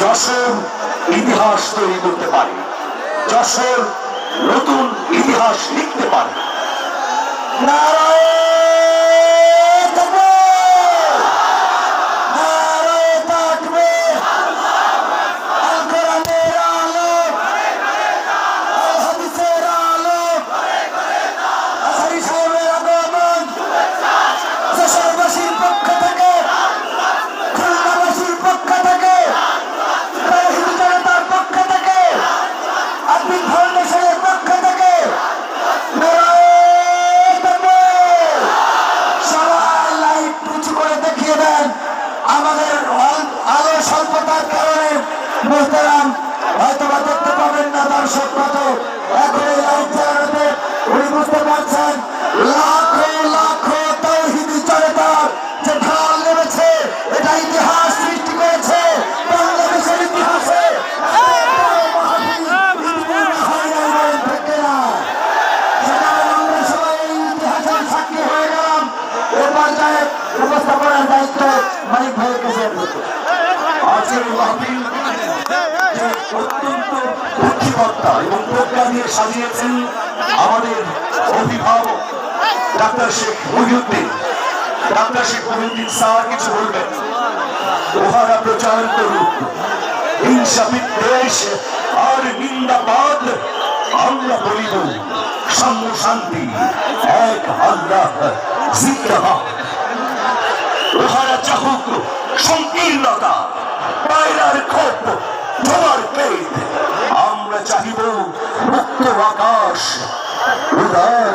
যশোর ইতিহাস তৈরি করতে পারে। যশোর নতুন ইতিহাস লিখতে পারে। নারায়ণ হয়তো দেখতে পাবেন না দর্শক কত এখন বুদ্ধিমত্তা এবং প্রজ্ঞা দিয়ে সাজিয়েছেন আমাদের অভিভাবক doctor Sheikh Mohiuddin. Doctor Sheikh Mohiuddin sir, কিছু বলবেন? ওহারা প্রচার করুন। হিংসা বিদ্বেষ আর নিন্দাবাদ আমরা বলিব, সাম্য শান্তি, এক আল্লাহ জিন্দাবাদ। ওহারা চাহুক সংকীর্ণতা, পায়রার ক্ষোভ চাহিব মুক্ত আকাশ উদার